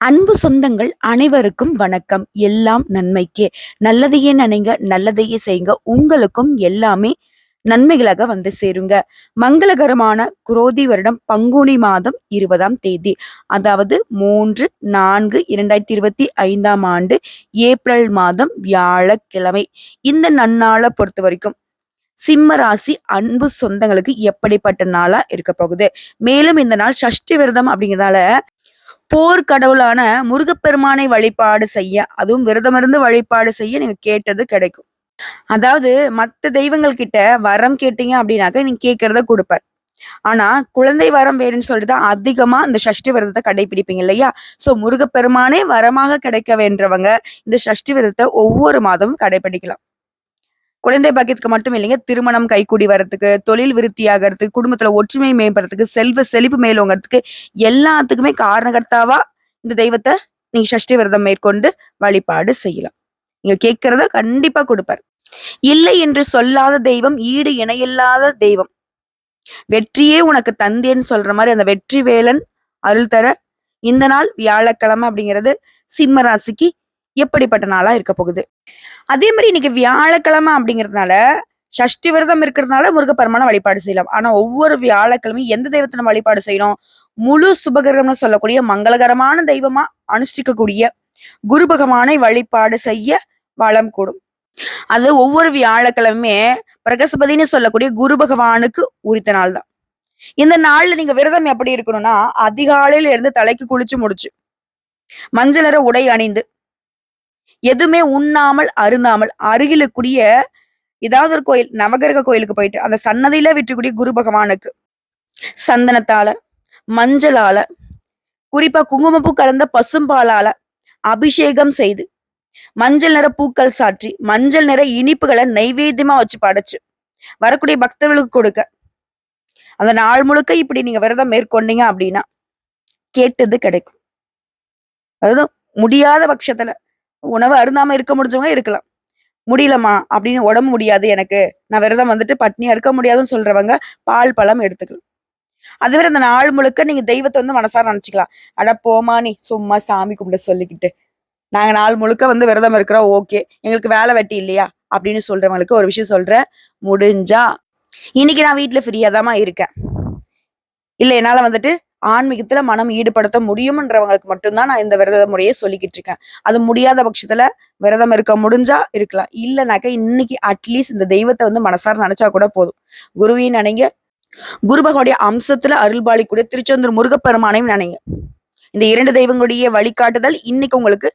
அன்பு சொந்தங்கள் அனைவருக்கும் வணக்கம். எல்லாம் நன்மைக்கே. நல்லதையே நினைங்க நல்லதையே செய்யுங்க. உங்களுக்கும் எல்லாமே நன்மைகளாக வந்து சேருங்க. மங்களகரமான குரோதி வருடம் பங்குனி மாதம் இருபதாம் தேதி. அதாவது மூன்று நான்கு இரண்டாயிரத்தி இருபத்தி ஐந்தாம் ஆண்டு ஏப்ரல் மாதம் வியாழக்கிழமை. இந்த நன்னாளை பொறுத்த வரைக்கும் சிம்ம ராசி அன்பு சொந்தங்களுக்கு எப்படிப்பட்ட நாளா இருக்க போகுது? மேலும் இந்த நாள் சஷ்டி விரதம் அப்படிங்கிறதால போர் கடவுளான முருகப்பெருமானை வழிபாடு செய்ய அதுவும் விரதமிருந்து வழிபாடு செய்ய நீங்க கேட்டது கிடைக்கும். அதாவது மத்த தெய்வங்கள் கிட்ட வரம் கேட்டீங்க அப்படின்னாக்க நீங்க கேட்கறத கொடுப்பார். ஆனா குழந்தை வரம் வேணும்னு சொல்லிட்டு தான் அதிகமா இந்த சஷ்டி விரதத்தை கடைபிடிப்பீங்க இல்லையா? சோ முருகப்பெருமானே வரமாக கிடைக்க வேண்டவங்க இந்த சஷ்டி விரதத்தை ஒவ்வொரு மாதமும் கடைபிடிக்கலாம். குழந்தை பாக்கியத்துக்கு மட்டும் இல்லைங்க திருமணம் கைக்கூடி வர்றதுக்கு தொழில் விருத்தி ஆகிறதுக்கு குடும்பத்துல ஒற்றுமை மேம்படுறதுக்கு செல்வ செழிப்பு மேலோங்கிறதுக்கு எல்லாத்துக்குமே காரணகர்த்தாவா இந்த தெய்வத்தை நீங்க சஷ்டி விரதம் மேற்கொண்டு வழிபாடு செய்யலாம். நீங்க கேட்கறத கண்டிப்பா கொடுப்பார். இல்லை என்று சொல்லாத தெய்வம் ஈடு இணையில்லாத தெய்வம். வெற்றியே உனக்கு தந்தேன்னு சொல்ற மாதிரி அந்த வெற்றி வேலன் அருள் தர இந்த நாள் வியாழக்கிழமை அப்படிங்கிறது சிம்ம ராசிக்கு எப்படிப்பட்ட நாளா இருக்க போகுது? அதே மாதிரி இன்னைக்கு வியாழக்கிழமை அப்படிங்கிறதுனால சஷ்டி விரதம் இருக்கிறதுனால முருகப்பெருமான வழிபாடு செய்யலாம். ஆனா ஒவ்வொரு வியாழக்கிழமையும் எந்த தெய்வத்தை நம்ம வழிபாடு செய்யணும்? முழு சுபகிரகம்னு சொல்லக்கூடிய மங்களகரமான தெய்வமா அனுஷ்டிக்கக்கூடிய குரு பகவானை வழிபாடு செய்ய வளம் கூடும். அது ஒவ்வொரு வியாழக்கிழமையுமே பிரகஸ்பதினு சொல்லக்கூடிய குரு பகவானுக்கு உரித்த நாள் தான். இந்த நாள்ல நீங்க விரதம் எப்படி இருக்கணும்னா அதிகாலையில இருந்து தலைக்கு குளிச்சு முடிச்சு மஞ்சள் நிற உடை அணிந்து எதுவுமே உண்ணாமல் அருந்தாமல் அருகிலுக்குரிய ஏதாவது ஒரு கோயில் நவகிரக கோயிலுக்கு போயிட்டு அந்த சன்னதியில விட்டுக்கூடிய குரு பகவானுக்கு சந்தனத்தால மஞ்சளால குறிப்பா குங்குமப்பூ கலந்த பசும்பாலால அபிஷேகம் செய்து மஞ்சள் நிற பூக்கள் சாற்றி மஞ்சள் நிற இனிப்புகளை நைவேத்தியமா வச்சு படைச்சு வரக்கூடிய பக்தர்களுக்கு கொடுக்க. அந்த நாள் முழுக்க இப்படி நீங்க விரதம் மேற்கொண்டீங்க அப்படின்னா கேட்டது கிடைக்கும். அதாவது முடியாத பட்சத்துல உணவு அருந்தாம இருக்க முடிஞ்சவங்க இருக்கலாம். முடியலமா அப்படின்னு உடம்பு முடியாது எனக்கு. நான் விரதம் வந்துட்டு பட்னியா இருக்க முடியாதுன்னு சொல்றவங்க பால் பழம் எடுத்துக்கலாம். அதுவே அந்த நாள் முழுக்க நீங்க தெய்வத்தை வந்து மனசார நினைச்சுக்கலாம். அட போமா நீ சும்மா சாமி கும்பிட சொல்லிக்கிட்டு. நாங்க நாள் முழுக்க வந்து விரதம் இருக்கிறோம் ஓகே. எங்களுக்கு வேலை வெட்டி இல்லையா? அப்படின்னு சொல்றவங்களுக்கு ஒரு விஷயம் சொல்றேன். முடிஞ்சா. இன்னைக்கு நான் வீட்டுல ஃப்ரீயா தாமா இருக்கேன். இல்ல என்னால வந்துட்டு ஆன்மீகத்துல மனம் ஈடுபடுத்த முடியும்ன்றவங்களுக்கு மட்டும்தான் நான் இந்த விரத முறையை சொல்லிக்கிட்டு இருக்கேன். அது முடியாத பட்சத்துல விரதம் இருக்க முடிஞ்சா இருக்கலாம். இல்லைனாக்கா இன்னைக்கு அட்லீஸ்ட் இந்த தெய்வத்தை வந்து மனசார நினைச்சா கூட போதும். குருவின் நினைங்க. குருபகனுடைய அம்சத்துல அம்சத்துல கூட திருச்செந்தூர் முருகப்பெருமானையும் நினைங்க. இந்த இரண்டு தெய்வங்களுடைய வழிகாட்டுதல் இன்னைக்கு உங்களுக்கு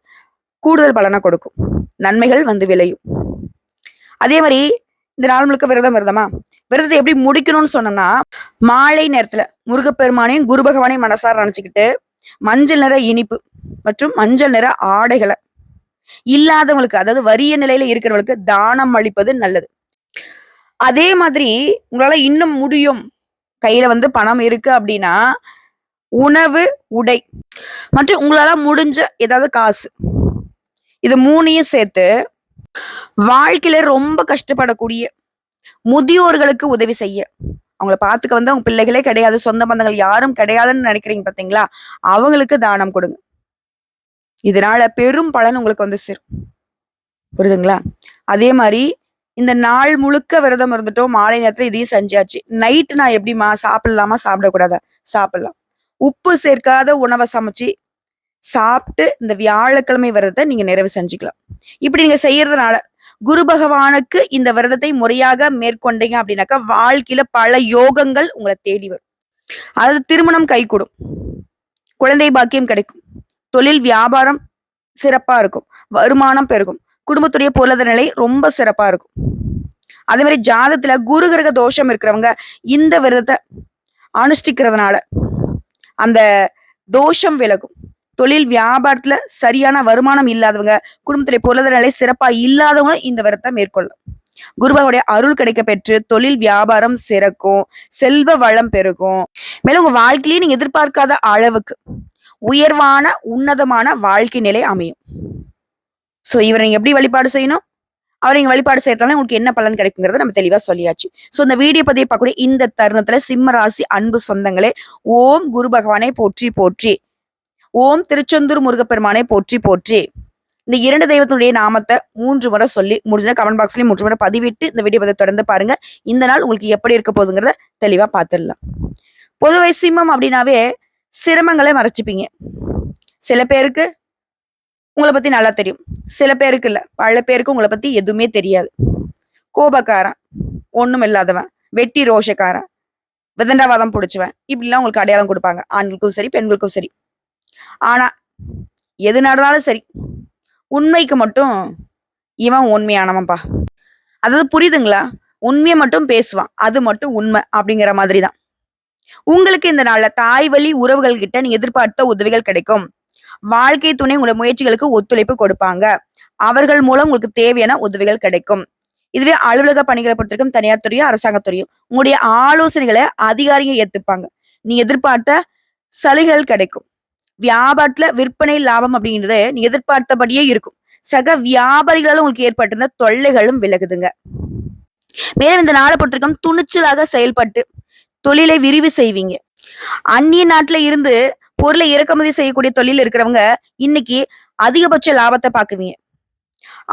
கூடுதல் பலனை கொடுக்கும். நன்மைகள் வந்து விளையும். அதே மாதிரி இந்த நாள் முழுக்க விரதம் விரதமா விரதத்தை எப்படி முடிக்கணும்னு சொன்னோம்னா மாலை நேரத்துல முருகப்பெருமானையும் குரு பகவானையும் மனசார நினைச்சுக்கிட்டு மஞ்சள் நிற இனிப்பு மற்றும் மஞ்சள் நிற ஆடைகளை இல்லாதவங்களுக்கு அதாவது வறிய நிலையில இருக்கிறவங்களுக்கு தானம் அளிப்பது நல்லது. அதே மாதிரி உங்களால இன்னும் முடியும். கையில வந்து பணம் இருக்கு அப்படின்னா உணவு உடை மற்றும் உங்களால முடிஞ்ச ஏதாவது காசு. இது மூணையும் சேர்த்து வாழ்க்கையில ரொம்ப கஷ்டப்படக்கூடிய முதியோர்களுக்கு உதவி செய்ய. அவங்கள பாத்துக்க வந்து அவங்க பிள்ளைகளே கிடையாது. சொந்த பந்தங்கள் யாரும் கிடையாதுன்னு நினைக்கிறீங்க பாத்தீங்களா? அவங்களுக்கு தானம் கொடுங்க. இதனால பெரும் பலன் உங்களுக்கு வந்து சேரும். புரியுதுங்களா? அதே மாதிரி இந்த நாள் முழுக்க விரதம் இருந்துட்டோம். மாலை நேரத்துல இதையும் செஞ்சாச்சு. நைட்டு நான் எப்படிமா சாப்பிடலாமா? சாப்பிடக்கூடாதா? சாப்பிடலாம். உப்பு சேர்க்காத உணவை சமைச்சு சாப்பிட்டு இந்த வியாழக்கிழமை விரதத்தை நீங்க நிறைவு செஞ்சுக்கலாம். இப்படி நீங்க செய்யறதுனால குரு பகவானுக்கு இந்த விரதத்தை முறையாக மேற்கொண்டீங்க அப்படின்னாக்கா வாழ்க்கையில பல யோகங்கள் உங்களை தேடி வரும். அதாவது திருமணம் கைகூடும். குழந்தை பாக்கியம் கிடைக்கும். தொழில் வியாபாரம் சிறப்பா இருக்கும். வருமானம் பெருகும். குடும்பத்துடைய பொருளாதார நிலை ரொம்ப சிறப்பா இருக்கும். அதே மாதிரி ஜாதத்துல குரு கிரக தோஷம் இருக்கிறவங்க இந்த விரதத்தை அனுஷ்டிக்கிறதுனால அந்த தோஷம் விலகும். தொழில் வியாபாரத்துல சரியான வருமானம் இல்லாதவங்க குடும்பத்திலே பொருளாதார நிலை சிறப்பா இல்லாதவங்களும் இந்த விரத்தை மேற்கொள்ளும் குருபாவுடைய அருள் கிடைக்க பெற்று தொழில் வியாபாரம் சிறக்கும் செல்வ வளம் பெருகும். மேலும் உங்க வாழ்க்கையிலேயே நீங்க எதிர்பார்க்காத அளவுக்கு உயர்வான உன்னதமான வாழ்க்கை நிலை அமையும். சோ இவரை நீங்க எப்படி வழிபாடு செய்யணும்? அவரை நீங்க வழிபாடு செய்யறதுனால உங்களுக்கு என்ன பலன் கிடைக்குங்கிறத நம்ம தெளிவா சொல்லியாச்சு. சோ இந்த வீடியோ பதிவை பார்க்கக்கூடிய இந்த தருணத்துல சிம்ம ராசி அன்பு சொந்தங்களே ஓம் குரு பகவானை போற்றி போற்றி. ஓம் திருச்செந்தூர் முருகப்பெருமானை போற்றி போற்றி. இந்த இரண்டு தெய்வத்தினுடைய நாமத்தை மூன்று முறை சொல்லி முடிஞ்ச கமெண்ட் பாக்ஸ்லயும் மூன்று முறை பதிவிட்டு இந்த வீடியோ பதிவு தொடர்ந்து பாருங்க. இந்த நாள் உங்களுக்கு எப்படி இருக்க போகுதுங்கிறத தெளிவா பார்த்துடலாம் பொதுவை சிம்மம் அப்படின்னாவே சிரமங்களை மறைச்சிப்பீங்க. சில பேருக்கு உங்களை பத்தி நல்லா தெரியும். சில பேருக்கு இல்ல. பல பேருக்கு உங்களை பத்தி எதுவுமே தெரியாது. கோபக்காரன் ஒண்ணும் இல்லாதவன் வெட்டி ரோஷக்காரன் விதண்டாவாதம் பிடிச்சவன் இப்படிலாம் உங்களுக்கு அடையாளம் கொடுப்பாங்க. ஆண்களுக்கும் சரி பெண்களுக்கும் சரி. ஆனா எது நடந்தாலும் சரி உண்மைக்கு மட்டும் இவன் உண்மையானவன்பா. அதாவது புரியுதுங்களா? உண்மையை மட்டும் பேசுவான் அது மட்டும் உண்மை அப்படிங்கிற மாதிரி தான் உங்களுக்கு இந்த நாள்ல தாய் வழி உறவுகள் கிட்ட நீங்க எதிர்பார்த்த உதவிகள் கிடைக்கும். வாழ்க்கை துணை உங்களோட முயற்சிகளுக்கு ஒத்துழைப்பு கொடுப்பாங்க. அவர்கள் மூலம் உங்களுக்கு தேவையான உதவிகள் கிடைக்கும். இதுவே அலுவலக பணிகளை பொறுத்திருக்கும் தனியார் துறையும் அரசாங்கத்துறையும் உங்களுடைய ஆலோசனைகளை அதிகாரிகள் ஏத்துப்பாங்க. நீ எதிர்பார்த்த சலுகைகள் கிடைக்கும். வியாபாரத்துல விற்பனை லாபம் அப்படிங்கிறது நீ எதிர்பார்த்தபடியே இருக்கும். சக வியாபாரிகளால் உங்களுக்கு ஏற்பட்டிருந்த தொல்லைகளும் விலகுதுங்க. மேலும் இந்த நாளை பொறுத்திருக்கும் துணிச்சலாக செயல்பட்டு தொழிலை விரிவு செய்வீங்க. அந்நிய நாட்டுல இருந்து பொருளை இறக்குமதி செய்யக்கூடிய தொழில் இருக்கிறவங்க இன்னைக்கு அதிகபட்ச லாபத்தை பாக்குவீங்க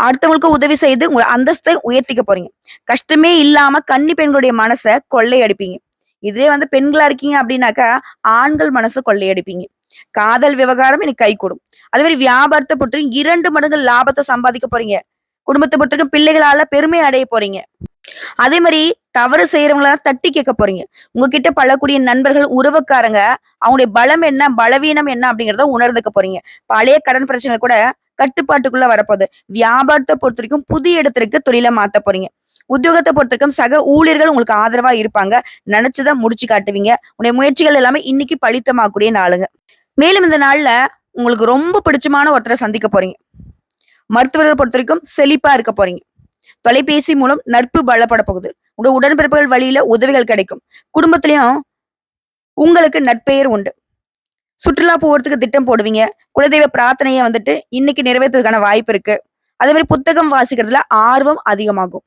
அடுத்தவங்களுக்கு உதவி செய்து உங்க அந்தஸ்தை உயர்த்திக்க போறீங்க. கஷ்டமே இல்லாம கன்னி பெண்களுடைய மனசை கொள்ளையடிப்பீங்க. இதே வந்து பெண்களா இருக்கீங்க அப்படின்னாக்கா ஆண்கள் மனசை கொள்ளையடிப்பீங்க. காதல் விவகாரம் எனக்கு கை கூடும் அதே மாதிரி வியாபாரத்தை பொறுத்தவரைக்கும் இரண்டு மடங்கு லாபத்தை சம்பாதிக்க போறீங்க. குடும்பத்தை பொறுத்தவரைக்கும் பிள்ளைகளால பெருமை அடைய போறீங்க. அதே மாதிரி தவறு செய்யறவங்கள தட்டி கேட்க போறீங்க. உங்ககிட்ட பழக்கூடிய நண்பர்கள் உறவுக்காரங்க அவங்களுடைய பலம் என்ன பலவீனம் என்ன அப்படிங்கிறத உணர்ந்துக்க போறீங்க. பழைய கடன் பிரச்சனை கூட கட்டுப்பாட்டுக்குள்ள வரப்போகுது. வியாபாரத்தை பொறுத்த வரைக்கும் புதிய இடத்திற்கு தொழிலை மாத்த போறீங்க. உத்தியோகத்தை பொறுத்தவரைக்கும் சக ஊழியர்கள் உங்களுக்கு ஆதரவா இருப்பாங்க. நினைச்சதை முடிச்சு காட்டுவீங்க. உடைய முயற்சிகள் எல்லாமே இன்னைக்கு பழித்தமாக்கூடிய நாளுங்க. மேலும் இந்த நாளில் உங்களுக்கு ரொம்ப பிடிச்சமான ஒருத்தரை சந்திக்க போறீங்க. மருத்துவர்கள் பொறுத்த வரைக்கும் செழிப்பா இருக்க போறீங்க. தொலைபேசி மூலம் நட்பு பலப்பட போகுது. உங்க உடன்பிறப்புகள் வழியில உதவிகள் கிடைக்கும். குடும்பத்திலையும் உங்களுக்கு நட்பெயர் உண்டு. சுற்றுலா போகிறதுக்கு திட்டம் போடுவீங்க. குலதெய்வ பிரார்த்தனையை வந்துட்டு இன்னைக்கு நிறைவேற்றுவதற்கான வாய்ப்பு இருக்கு. அதே மாதிரி புத்தகம் வாசிக்கிறதுல ஆர்வம் அதிகமாகும்.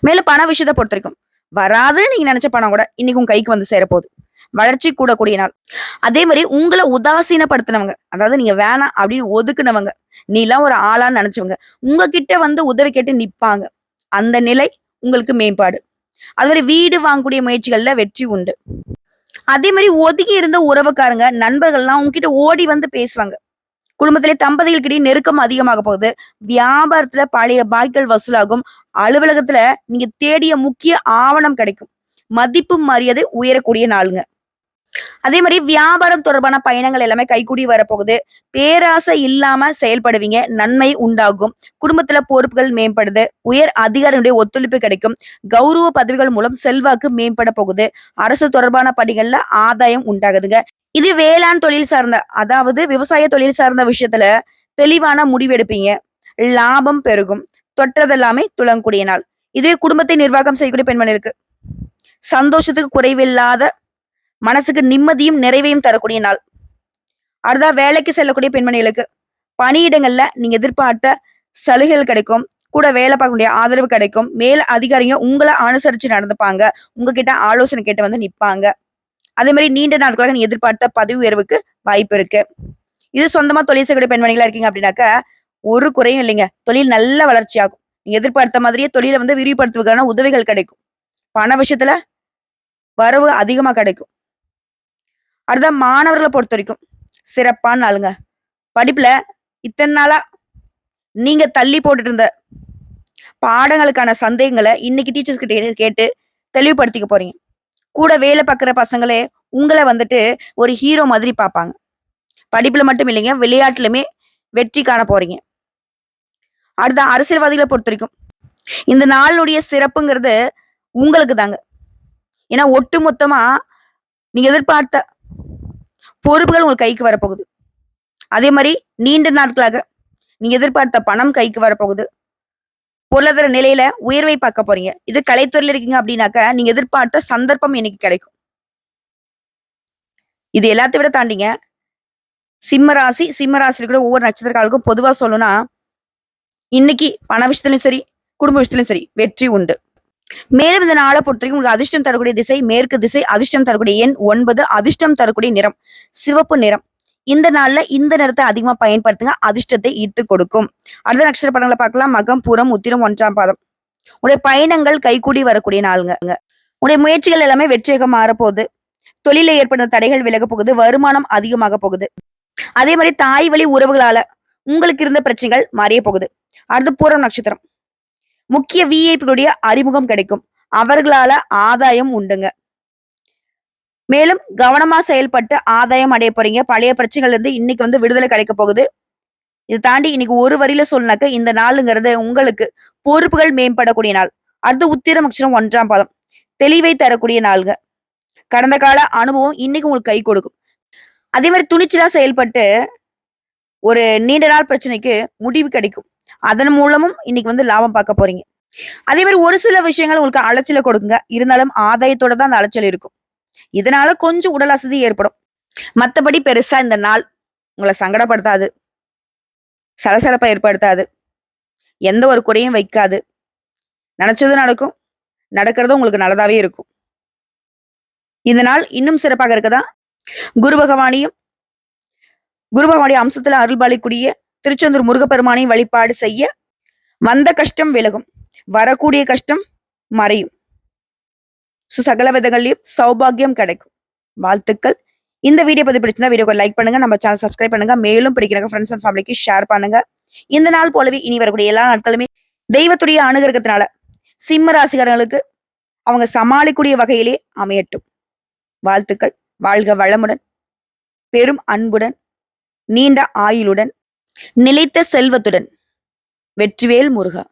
மேலும் பண விஷயத்தை பொறுத்த வரைக்கும் வராதுன்னு நீங்க நினைச்ச பணம் கூட இன்னைக்கு உங்க கைக்கு வந்து சேரப்போகுது. வளர்ச்சி கூடக்கூடிய நாள் அதே மாதிரி உங்களை உதாசீனப்படுத்தினவங்க அதாவது நீங்க வேணாம் அப்படின்னு ஒதுக்குனவங்க நீ எல்லாம் ஒரு ஆளான்னு நினைச்சவங்க உங்ககிட்ட வந்து உதவி கேட்டு நிப்பாங்க. அந்த நிலை உங்களுக்கு மேம்பாடு. அது மாதிரி வீடு வாங்கக்கூடிய முயற்சிகள்ல வெற்றி உண்டு. அதே மாதிரி ஒதுங்கி இருந்த உறவுக்காரங்க நண்பர்கள்லாம் உங்ககிட்ட ஓடி வந்து பேசுவாங்க. குடும்பத்திலே தம்பதிகளுக்கிடையே நெருக்கம் அதிகமாக போகுது. வியாபாரத்துல பழைய பாய்கள் வசூலாகும். அலுவலகத்துல நீங்க தேடிய முக்கிய ஆவணம் கிடைக்கும். மதிப்பு மரியாதை உயரக்கூடிய நாளுங்க. அதே மாதிரி வியாபாரம் தொடர்பான பயணங்கள் எல்லாமே கைகூடி வரப்போகுது. பேராசை இல்லாம செயல்படுவீங்க. நன்மை உண்டாகும். குடும்பத்துல பொறுப்புகள் மேம்படுது. உயர் அதிகாரியுடைய ஒத்துழைப்பு கிடைக்கும். கௌரவ பதவிகள் மூலம் செல்வாக்கு மேம்பட போகுது. அரசு தொடர்பான பணிகள்ல ஆதாயம் உண்டாகுதுங்க. இது வேளாண் தொழில் சார்ந்த அதாவது விவசாய தொழில் சார்ந்த விஷயத்துல தெளிவான முடிவெடுப்பீங்க லாபம் பெருகும். தொற்றதெல்லாமே துளங்கக்கூடிய நாள். இதுவே குடும்பத்தை நிர்வாகம் செய்யக்கூடிய பெண்மணிகளுக்கு சந்தோஷத்துக்கு குறைவில்லாத மனசுக்கு நிம்மதியும் நிறைவையும் தரக்கூடிய நாள். அடுத்தா வேலைக்கு செல்லக்கூடிய பெண்மணிகளுக்கு பணியிடங்கள்ல நீங்க எதிர்பார்த்த சலுகைகள் கிடைக்கும். கூட வேலை பார்க்கக்கூடிய ஆதரவு கிடைக்கும். மேல் அதிகாரிங்க உங்களை அனுசரிச்சு நடந்துப்பாங்க. உங்ககிட்ட ஆலோசனை கேட்டு வந்து நிப்பாங்க. அதே மாதிரி நீண்ட நாட்களாக நீ எதிர்பார்த்த பதவி உயர்வுக்கு வாய்ப்பு இருக்கு. இது சொந்தமா தொழில் செய்யக்கூடிய பெண்மணிகளா இருக்கீங்க அப்படின்னாக்க ஒரு குறையும் இல்லைங்க. தொழில் நல்ல வளர்ச்சி ஆகும் நீங்க எதிர்பார்த்த மாதிரியே தொழிலை வந்து விரிவுபடுத்துவதற்கான உதவிகள் கிடைக்கும். பண விஷயத்துல வரவு அதிகமா கிடைக்கும். அடுத்த மாணவர்களை பொறுத்த வரைக்கும் சிறப்பான ஆளுங்க. படிப்புல இத்தனை நாளா நீங்க தள்ளி போட்டுட்டு இருந்த பாடங்களுக்கான சந்தேகங்களை இன்னைக்கு டீச்சர்ஸ் கிட்ட கேட்டு தெளிவுபடுத்திக்க போறீங்க. கூட வேலை பார்க்குற பசங்களே உங்களை வந்துட்டு ஒரு ஹீரோ மாதிரி பார்ப்பாங்க. படிப்புல மட்டும் இல்லைங்க விளையாட்டுலுமே வெற்றி காண போறீங்க. அடுத்த அரசியல்வாதிகளை பொறுத்த வரைக்கும் இந்த நாளுடைய சிறப்புங்கிறது உங்களுக்கு தாங்க ஏன்னா ஒட்டு மொத்தமா நீங்க எதிர்பார்த்த பொறுப்புகள் உங்களுக்கு கைக்கு வரப்போகுது. அதே மாதிரி நீண்ட நாட்களாக நீங்க எதிர்பார்த்த பணம் கைக்கு வரப்போகுது. பொருளாதார நிலையில உயர்வை பார்க்க போறீங்க. இது கலைத்துறையில இருக்கீங்க அப்படின்னாக்க நீங்க எதிர்பார்த்த சந்தர்ப்பம் இன்னைக்கு கிடைக்கும். இது எல்லாத்தையும் விட தாண்டிங்க. சிம்ம ராசி சிம்ம ராசி கூட ஒவ்வொரு நட்சத்திரக்காலுக்கும் பொதுவா சொல்லணும்னா இன்னைக்கு பண விஷயத்துலையும் சரி குடும்ப விஷயத்துலையும் சரி வெற்றி உண்டு. மேலும் இந்த நாளை பொறுத்தவரைக்கும் உங்களுக்கு அதிர்ஷ்டம் தரக்கூடிய திசை மேற்கு திசை அதிர்ஷ்டம் தரக்கூடிய எண் ஒன்பது அதிர்ஷ்டம் தரக்கூடிய நிறம் சிவப்பு நிறம். இந்த நாள்ல இந்த நிறத்தை அதிகமா பயன்படுத்துங்க அதிர்ஷ்டத்தை ஈர்த்து கொடுக்கும். அடுத்த நட்சத்திர படங்களை பார்க்கலாம். மகம் புறம் உத்திரம் ஒன்றாம் பாதம். உடைய பயணங்கள் கைகூடி வரக்கூடிய நாளுங்க. உடைய முயற்சிகள் எல்லாமே வெற்றியாக மாறப்போகுது. தொழில ஏற்படுற தடைகள் விலக போகுது. வருமானம் அதிகமாக போகுது. அதே மாதிரி தாய் வழி உறவுகளால உங்களுக்கு இருந்த பிரச்சனைகள் மாறிய போகுது. அடுத்து பூரம் நட்சத்திரம். முக்கிய விஐபிகளுடைய அறிமுகம் கிடைக்கும். அவர்களால ஆதாயம் உண்டுங்க. மேலும் கவனமா செயல்பட்டு ஆதாயம் அடைய போறீங்க. பழைய பிரச்சனைகள் இருந்து இன்னைக்கு வந்து விடுதலை கிடைக்க போகுது. இதை தாண்டி இன்னைக்கு ஒரு வரியில சொன்னாக்க இந்த நாளுங்கிறது உங்களுக்கு பொறுப்புகள் மேம்படக்கூடிய நாள். அடுத்து உத்திரம் அக்ஷரம் ஒன்றாம் பாதம். தெளிவை தரக்கூடிய நாளுங்க. கடந்த கால அனுபவம் இன்னைக்கு உங்களுக்கு கை கொடுக்கும். அதே மாதிரி துணிச்சலா செயல்பட்டு ஒரு நீண்ட நாள் பிரச்சனைக்கு முடிவு கிடைக்கும். அதன் மூலமும் இன்னைக்கு வந்து லாபம் பார்க்க போறீங்க. அதே மாதிரி ஒரு சில விஷயங்கள் உங்களுக்கு அலைச்சலை கொடுக்குங்க. இருந்தாலும் ஆதாயத்தோட தான் அந்த அலைச்சல் இருக்கும். இதனால கொஞ்சம் உடல் அசதி ஏற்படும். மத்தபடி பெருசா இந்த நாள் உங்களை சங்கடப்படுத்தாது. சலசலப்பை ஏற்படுத்தாது. எந்த ஒரு குறையும் வைக்காது. நினைச்சதும் நடக்கும். நடக்கிறதும் உங்களுக்கு நல்லதாவே இருக்கும். இந்த நாள் இன்னும் சிறப்பாக இருக்கதா? குரு பகவானியும் குரு பகவானுடைய அம்சத்துல அருள்பாலிக்கூடிய திருச்செந்தூர் முருகப்பெருமானை வழிபாடு செய்ய வந்த கஷ்டம் விலகும். வரக்கூடிய கஷ்டம் மறையும். ஸோ சகல விதங்கள்லயும் சௌபாகியம் கிடைக்கும். வாழ்த்துக்கள். இந்த வீடியோ பத்தி பிடிச்சிருந்தா வீடியோக்கு லைக் பண்ணுங்க. நம்ம சேனல் சப்ஸ்கிரைப் பண்ணுங்க. மேலும் பிடிக்கிறாங்க ஃப்ரெண்ட்ஸ் அண்ட் ஃபேமிலிக்கு ஷேர் பண்ணுங்க. இந்த நாள் போலவே இனி வரக்கூடிய எல்லா நாட்களுமே தெய்வத்துடைய அனுகிரகத்தினால சிம்ம ராசிகாரங்களுக்கு அவங்க சமாளிக்கூடிய வகையிலே அமையட்டும். வாழ்த்துக்கள். வாழ்க வளமுடன் பெரும் அன்புடன் நீண்ட ஆயுளுடன் நிலைத்த செல்வத்துடன். வெற்றிவேல் முருகா.